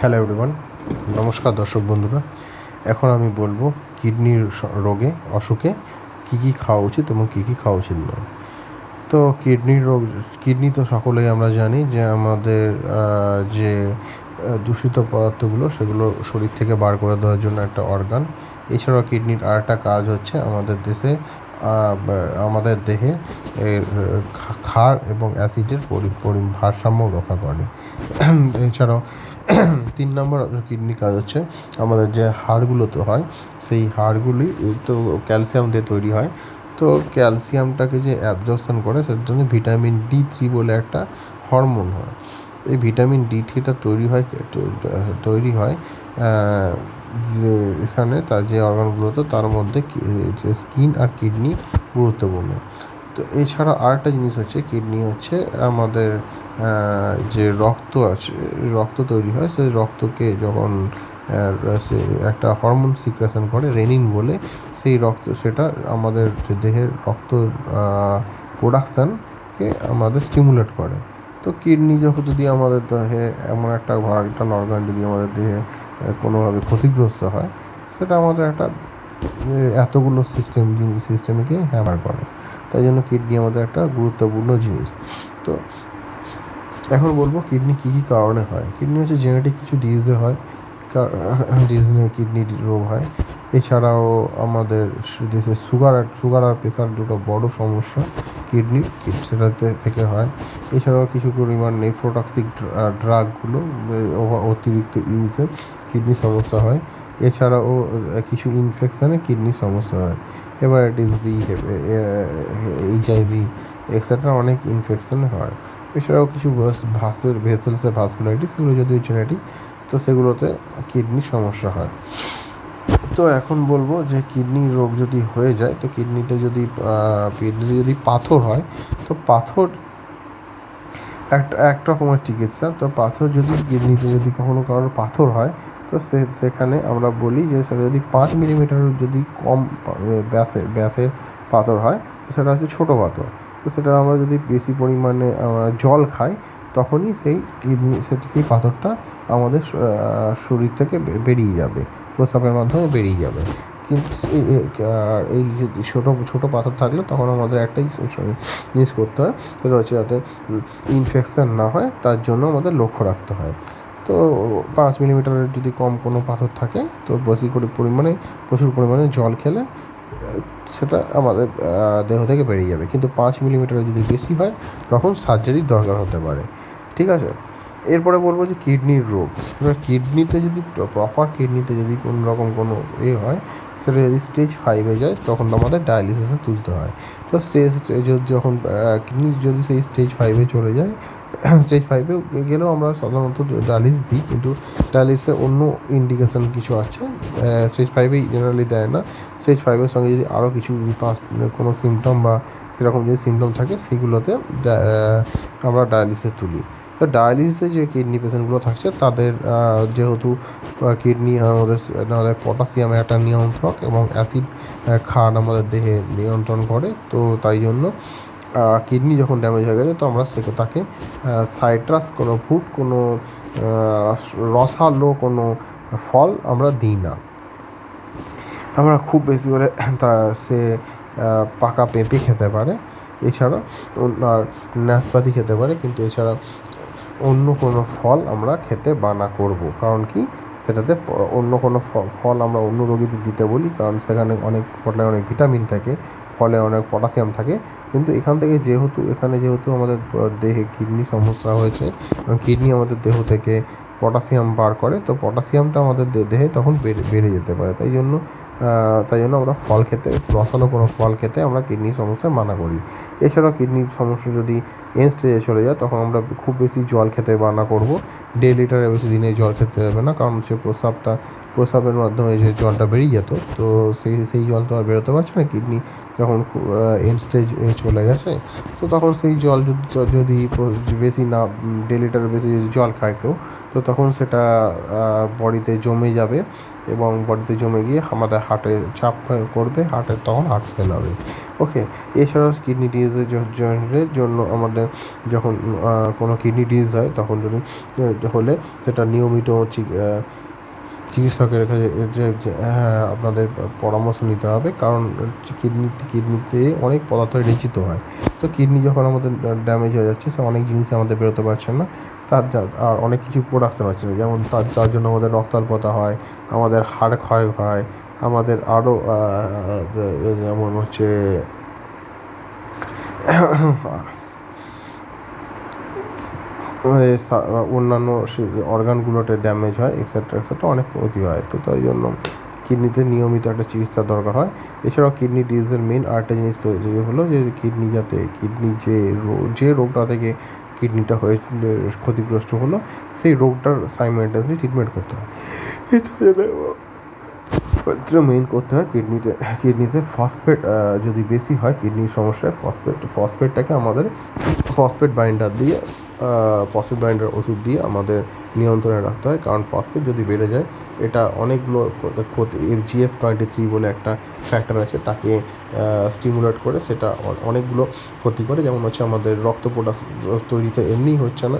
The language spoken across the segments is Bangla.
হ্যালো এভরিওয়ান নমস্কার দর্শক বন্ধুরা। এখন আমি বলব কিডনির রোগে অসুখে কী কী খাওয়া উচিত এবং কী কী খাওয়া উচিত নয়। তো কিডনির রোগ, কিডনি তো সকলেই আমরা জানি যে আমাদের যে দূষিত পদার্থগুলো সেগুলো শরীর থেকে বার করে দেওয়ার জন্য একটা অর্গান এছাড়াও কিডনির আর একটা কাজ হচ্ছে আমাদের দেশে আমাদের দেহে ক্ষার এবং অ্যাসিডের ভারসাম্য রক্ষা করে। এছাড়াও তিন নম্বর কিডনি কাজ হচ্ছে আমাদের যে হাড়গুলো তো হয়, সেই হাড়গুলি তো ক্যালসিয়াম দিয়ে তৈরি হয়। তো ক্যালসিয়ামটাকে যে অ্যাবজর্পশন করে, সেটার জন্য ভিটামিন ডি থ্রি বলে একটা হরমোন হয়। এই ভিটামিন ডি থ্রিটা তৈরি হয় তৈরি হয় যে এখানে তার যে অর্গানগুলোতে তার মধ্যে যে স্কিন আর কিডনি গুরুত্বপূর্ণ। তো এছাড়া আরেকটা জিনিস হচ্ছে কিডনি হচ্ছে আমাদের যে রক্ত আছে, রক্ত তৈরি হয়, সেই রক্তকে যখন সে একটা হরমোন সিক্রেশন করে রেনিন বলে, সেই রক্ত, সেটা আমাদের যে দেহের রক্ত প্রোডাকশানকে আমাদের স্টিমুলেট করে। তো কিডনি যখন যদি আমাদের দেহে এমন একটা ভাইটাল অর্গান যদি আমাদের দেহে কোনোভাবে ক্ষতিগ্রস্ত হয়, সেটা আমাদের একটা এতগুলো সিস্টেম সিস্টেমকে হ্যামার করে। তাই জন্য কিডনি আমাদের একটা গুরুত্বপূর্ণ জিনিস। তো এখন বলব কিডনি কী কী কারণে হয়? কিডনি হচ্ছে জেনেটিক কিছু ডিজিজে হয় ডিজিজ নিয়ে কিডনির রোগ হয়। এছাড়াও আমাদের দেশে সুগার আর সুগার আর প্রেশার দুটো বড় সমস্যা কিডনির সেটাতে থেকে হয়। এছাড়াও কিছু পরিমাণ নেফ্রোটক্সিক ড্রাগগুলো অতিরিক্ত ইউজে কিডনির সমস্যা হয়। এছাড়াও কিছু ইনফেকশানে কিডনির সমস্যা হয়। হেপাটাইটিস বি এইচআইভি এক্সেট্রা অনেক ইনফেকশন হয়। এছাড়াও কিছু ভাসের ভেসেলসে ভাসকুলারিটিস সেগুলো যদিও জেনেটিক তো সেগুলোতে কিডনির সমস্যা হয়। তো এখন বলব যে কিডনির রোগ যদি হয়ে যায়, তো কিডনিতে যদি কিডনিতে যদি পাথর হয়, তো পাথর একটা এক রকমের চিকিৎসা। তো পাথর যদি, কিডনিতে যদি কখনো কারোর পাথর হয়, তো সে, সেখানে আমরা বলি যে সেটা যদি পাঁচ মিলিমিটার যদি কম ব্যাসে, ব্যাসের পাথর হয় সেটা হচ্ছে ছোটো পাথর। তো সেটা আমরা যদি বেশি পরিমাণে জল খাই, তখনই সেই কিডনি সেটি সেই পাথরটা আমাদের শরীর থেকে বেরিয়ে যাবে। প্রস্রাবের মাধ্যমে বেরিয়ে যাবে। কিন্তু আর এই যদি ছোটো ছোটো পাথর থাকলে তখন আমাদের একটাই জিনিস করতে হয়, সেটা হচ্ছে যাতে ইনফেকশান না হয়, তার জন্য আমাদের লক্ষ্য রাখতে হয়। তো পাঁচ মিলিমিটারের যদি কম কোনো পাথর থাকে, তো বেশি করে পরিমাণে, প্রচুর পরিমাণে জল খেলে, সেটা আমাদের দেহ থেকে বেরিয়ে যাবে। কিন্তু পাঁচ মিলিমিটারের যদি বেশি হয়, তখন সার্জারির দরকার হতে পারে। ঠিক আছে? এরপরে বলব যে কিডনির রোগ এবার কিডনিতে যদি প্রপার কিডনিতে যদি কোনো রকম কোনো এ হয়, সেটা যদি স্টেজ ফাইভে যায়, তখন আমাদের ডায়ালিসিসে তুলতে হয়। তো স্টেজ যখন কিডনি যদি সেই স্টেজ ফাইভে চলে যায় স্টেজ ফাইভে গেলেও আমরা সাধারণত ডায়ালিস দিই, কিন্তু ডায়ালিসে অন্য ইন্ডিকেশন কিছু আছে স্টেজ ফাইভেই জেনারেলি দেয় না। স্টেজ ফাইভের সঙ্গে যদি আরও কিছু পাস কোনো সিমটম বা সেরকম যদি সিমটম থাকে, সেগুলোতে আমরা ডায়ালিসে তুলি। তো ডায়ালিসিসে যে কিডনি পেশেন্টগুলো থাকছে, তাদের যেহেতু কিডনি আমাদের আমাদের পটাশিয়ামের একটা নিয়ন্ত্রক এবং অ্যাসিড খান আমাদের দেহে নিয়ন্ত্রণ করে, তো তাই জন্য কিডনি যখন ড্যামেজ হয়ে গেছে, তো আমরা সে তাকে সাইট্রাস কোনো ফ্রুট কোনো রসালো কোনো ফল আমরা দিই না। আমরা খুব বেশি করে তা, সে পাকা পেঁপে খেতে পারে, এছাড়া আর নাশপাতি খেতে পারে, কিন্তু এছাড়া অন্য কোনো ফল আমরা খেতে বানা করব। কারণ কি? সেটাতে অন্য কোনো ফল আমরা অন্য রোগীদের দিতে বলি, কারণ সেখানে অনেক ফলে অনেক ভিটামিন থাকে, ফলে অনেক পটাশিয়াম থাকে। কিন্তু এখান থেকে যেহেতু, এখানে যেহেতু আমাদের দেহে কিডনি সমস্যা হয়েছে কিডনি আমাদের দেহ থেকে পটাশিয়াম বার করে, তো পটাশিয়ামটা আমাদের দেহে তখন বেড়ে বেড়ে যেতে পারে। তাই জন্য তাই জন্য আমরা ফল খেতে, রসালো কোনো ফল খেতে আমরা কিডনির সমস্যায় মানা করি। এছাড়াও কিডনির সমস্যা যদি এন স্টেজে চলে যায়, তখন আমরা খুব বেশি জল খেতে মানা করব। দেড় লিটারের বেশি দিনে জল খেতে হবে না, কারণ হচ্ছে প্রস্রাবটা, প্রস্রাবের মাধ্যমে যে জলটা বেরিয়ে যেত, তো সেই সেই জল তো আর বেরোতে পারছে না। কিডনি যখন এন স্টেজ চলে গেছে, তো তখন সেই জল যদি বেশি না, দেড় লিটারের বেশি যদি জল খায় কেউ তো তখন সেটা বডিতে জমে যাবে এবং বডিতে জমে গিয়ে আমাদের হার্টে চাপ করবে হার্টের তখন হার্ট ফেল হবে। ওকে, এছাড়াও কিডনি ডিজিজের জন্য আমাদের যখন কোনো কিডনি ডিজিজ হয়, তখন যদি হলে সেটা নিয়মিত চিকিৎসকের কাছে হ্যাঁ আপনাদের পরামর্শ নিতে হবে, কারণ কিডনি, কিডনিতে অনেক পদার্থ নিশ্চিত হয়। তো কিডনি যখন আমাদের ড্যামেজ হয়ে যাচ্ছে, সে অনেক জিনিস আমাদের বেরোতে পারছে না। তার যা, আর অনেক কিছু প্রোডাকশন হচ্ছে না। যেমন তার যার জন্য আমাদের রক্তাল্পতা হয়, আমাদের হাড় ক্ষয় হয়, আমাদের আরও যেমন হচ্ছে অন্যান্য অর্গানগুলোতে ড্যামেজ হয় এক্সেট্রা এক্সেট্রা অনেক ক্ষতি হয়। তো তাই জন্য কিডনিতে নিয়মিত একটা চিকিৎসা দরকার হয়। এছাড়াও কিডনি ডিজিজের মেন আরেকটা জিনিস তৈরি হলো যে কিডনি যাতে কিডনি যে যে রোগটা থেকে কিডনিটা হয়ে ক্ষতিগ্রস্ত হলো, সেই রোগটার সাইমেন্টাসলি ট্রিটমেন্ট করতে হয়। এটা মেইন করতে হয় কিডনিতে কিডনিতে ফসফেট যদি বেশি হয় কিডনির সমস্যায় ফসফেট ফসফেটটাকে আমাদের ফসফেট বাইন্ডার দিয়ে ফসফেট বাইন্ডার ওষুধ দিয়ে আমাদের নিয়ন্ত্রণে রাখতে হয়। কারণ ফসফেট যদি বেড়ে যায়, এটা অনেকগুলো ক্ষতি- ক্ষতি জিএফ টোয়েন্টি থ্রি বলে একটা ফ্যাক্টর আছে, তাকে স্টিমুলেট করে সেটা অনেকগুলো ক্ষতি করে। যেমন হচ্ছে আমাদের রক্ত প্রোডাক্ট তৈরিতে এমনিই হচ্ছে না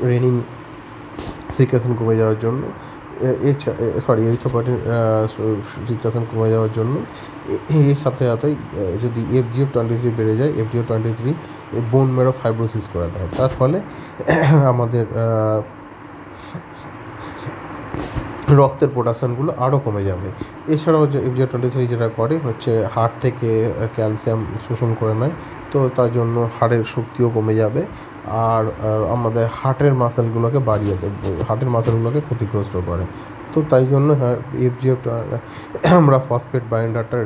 রেনিং সিক্রেশন কমে যাওয়ার জন্য। সরি এই এরিথ্রোপয়েটিন রিকাশন কমে যাওয়ার জন্য। এর সাথে সাথেই যদি এফজিও টোয়েন্টি থ্রি বেড়ে যায় এফজিও টোয়েন্টি থ্রি বোন মেরো ফাইব্রোসিস করে দেয়। তার ফলে আমাদের রক্তের প্রোডাকশানগুলো আরও কমে যাবে। এছাড়াও যে এফজিও টোয়েন্টি থ্রি যেটা করে, হচ্ছে হাড় থেকে ক্যালসিয়াম শোষণ করে নেয়, তো তার জন্য হাড়ের শক্তিও কমে যাবে। আর আমাদের হার্টের মাসেলগুলোকে বাড়িয়ে দেবে, হার্টের মাসেলগুলোকে ক্ষতিগ্রস্ত করে। তো তাই জন্য হ্যাঁ এফজিও আমরা ফসফেট বাইন্ডারটা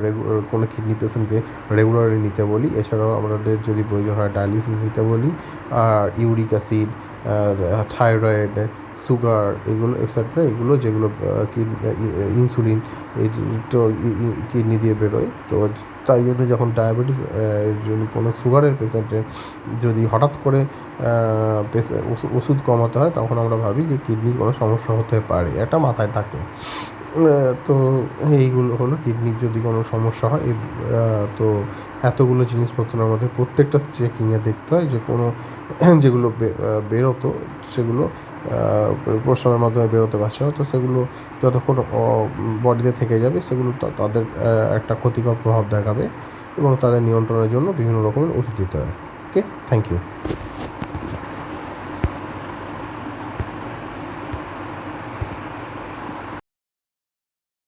কোনো কিডনি পেশেন্টকে রেগুলারলি নিতে বলি। এছাড়াও আমাদের যদি প্রয়োজন হয় ডায়ালিসিস নিতে বলি। আর ইউরিক অ্যাসিড থাইরয়েড সুগার এগুলো এক্সেট্রা এগুলো যেগুলো ইনসুলিন তো কিডনি দিয়ে বেরোয়। তো তাই জন্য যখন ডায়াবেটিস কোনো সুগারের পেশেন্টের যদি হঠাৎ করে ওষুধ কমাতে হয়, তখন আমরা ভাবি যে কিডনির কোনো সমস্যা হতে পারে। এটা মাথায় থাকে। তো এইগুলো হলো কিডনির যদি কোনো সমস্যা হয় তো এতগুলো জিনিসপত্রের মধ্যে প্রত্যেকটা চেকিংয়ে দেখতে হয় যে কোনো, যেগুলো বেরোতো, সেগুলো প্রস্রাবের মাধ্যমে বেরোতে পারছে না। তো সেগুলো যতক্ষণ বডিতে থেকে যাবে, সেগুলো তাদের একটা ক্ষতিকর প্রভাব দেখাবে এবং তাদের নিয়ন্ত্রণের জন্য বিভিন্ন রকমের ওষুধ দিতে হয়। Okay thank you